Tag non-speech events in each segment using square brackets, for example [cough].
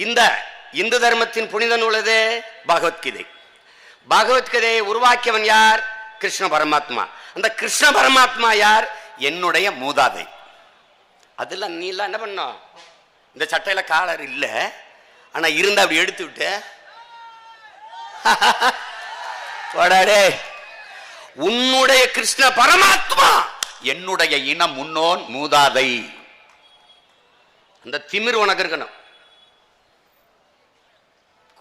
இந்த இந்து தர்மத்தின் புனித நூல் எது பகவத்கீதை. பகவத்கீதையை உருவாக்கியவன் யார்? கிருஷ்ண பரமாத்மா. அந்த கிருஷ்ண பரமாத்மா யார்? என்னுடைய மூதாதை. அதெல்லாம் நீ எல்லாம் என்ன பண்ணோம்? இந்த சட்டையில் காலர் இல்லை. ஆனால் இருந்தால் அப்படி எடுத்து விட்டு. [laughs] போடாடே உன்னுடைய கிருஷ்ண பரமாத்மா என்னுடைய இனம் முன்னோன் மூதாதை. அந்த திமிர் உனக்கு இருக்கணும்.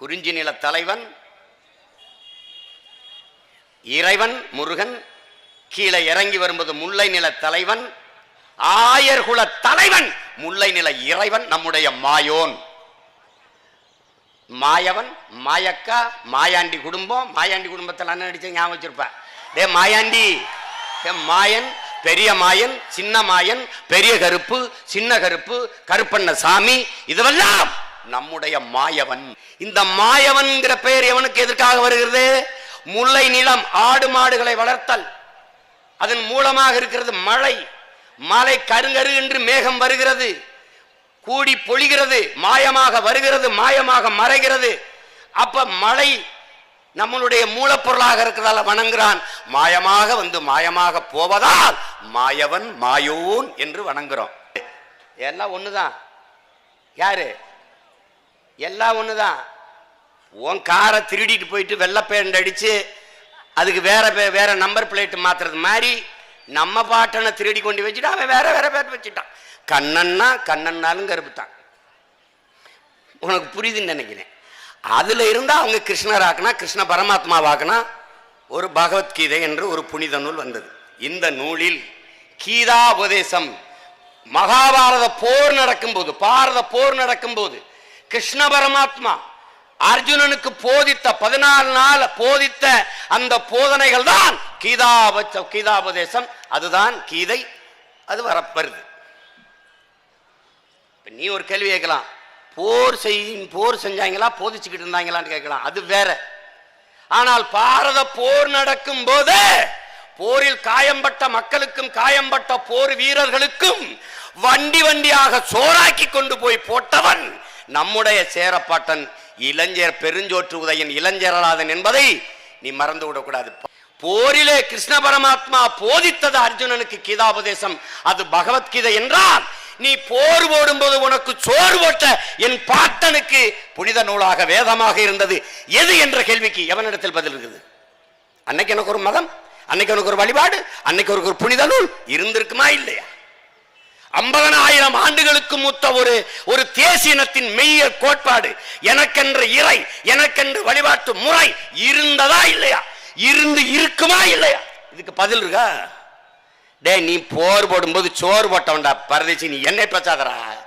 குறிஞ்சி நில தலைவன் இறைவன் முருகன் கீழே இறங்கி வரும்போது முல்லை நில தலைவன் ஆயர்குல தலைவன் முல்லை நில இறைவன் நம்முடைய மாயோன். மாயவன் மாயக்கா மாயாண்டி குடும்பம் மாயாண்டி குடும்பத்தில் அண்ணன் அடிச்ச ஞாபகம் வச்சிருப்ப. டே மாயாண்டி மாயன் பெரிய மாயன் சின்ன மாயன் பெரிய கருப்பு சின்ன கருப்பு கருப்பண்ண சாமி இதுவெல்லாம் நம்முடைய மாயவன். இந்த மாயவன்கிற பெயர் எவனுக்கு எதற்காக வருகிறது? முல்லை நிலம் ஆடு மாடுகளை வளர்த்தல். அதன் மூலமாக இருக்கிறது மழை. மழை கருங்கரு என்று மேகம் வருகிறது. கூடி பொழிகிறது மாயமாக வருகிறது மாயமாக மறைகிறது. அப்ப மழை நம்மளுடைய மூலப்பொருளாக இருக்கிறதால வணங்குறான். மாயமாக வந்து மாயமாக போவதால் மாயவன் மாயோன் என்று வணங்குறோம். எல்லாம் ஒண்ணுதான். யாரு? எல்லாம் ஒன்று தான் உன் காரை திருடிட்டு போயிட்டு வெள்ளை பேண்ட் அடித்து அதுக்கு வேற பே- வேற நம்பர் பிளேட் மாத்துறது மாதிரி நம்ம பாட்டனை திருடி கொண்டு வச்சுட்டு அவன் வேற வேற பேர் வச்சுட்டான். கண்ணன்னா கண்ணன்னாலும் கருப்பு தான் உனக்கு புரியுதுன்னு நினைக்கிறேன். அதில் இருந்தால் அவங்க கிருஷ்ணராக்குனா கிருஷ்ண பரமாத்மாவாக்குனா ஒரு பகவத்கீதை என்று ஒரு புனித நூல் வந்தது. இந்த நூலில் கீதா உபதேசம் மகாபாரத போர் நடக்கும்போது பாரத போர் நடக்கும்போது கிருஷ்ண பரமாத்மா அர்ஜுனனுக்கு போதித்த பதினாலு நாள் போதித்த அந்த போதனைகள் தான் கீதாபச்ச கீதாபதேசம். அதுதான் கீதை அது வரப்பருது நீ ஒரு கேள்வி கேட்கலாம். போர் செய்யும் போர் செஞ்சாங்களா போதிச்சுக்கிட்டு இருந்தாங்களான்னு கேட்கலாம். அது வேற. ஆனால் பாரத போர் நடக்கும் போது போரில் காயம்பட்ட மக்களுக்கும் காயம்பட்ட போர் வீரர்களுக்கும் வண்டி வண்டியாக சோறாக்கி கொண்டு போய் போட்டவன் நம்முடைய சேரப்பாட்டன் இளைஞர் பெருஞ்சோற்று உதயன் இளைஞரலாதன் என்பதை நீ மறந்து விடக்கூடாது. போரிலே கிருஷ்ண பரமாத்மா போதித்தது அர்ஜுனனுக்கு கீதாபதேசம். அது பகவத்கீதை என்றால் நீ போர் போடும்போது உனக்கு சோறு போட்ட என் பாட்டனுக்கு புனித நூலாக வேதமாக இருந்தது. எது என்ற கேள்விக்கு எவனிடத்தில் பதில் இருக்குது? அன்னைக்கு எனக்கு ஒரு மதம் அன்னைக்கு எனக்கு ஒரு வழிபாடு அன்னைக்கு ஒரு புனித நூல் இருந்திருக்குமா இல்லையா? ஐம்பதனாயிரம் ஆண்டுகளுக்கு மூத்த ஒரு ஒரு தேசியனத்தின் மெய்ய கோட்பாடு எனக்கென்ற இறை எனக்கென்று வழிபாட்டு முறை இருந்ததா இல்லையா? இருந்து இருக்குமா இல்லையா? இதுக்கு பதில் இருக்கா? டேய் நீ போர் போடும்போது சோறு போட்டவன்டா பரதேசி நீ என்னை பேசாதடா.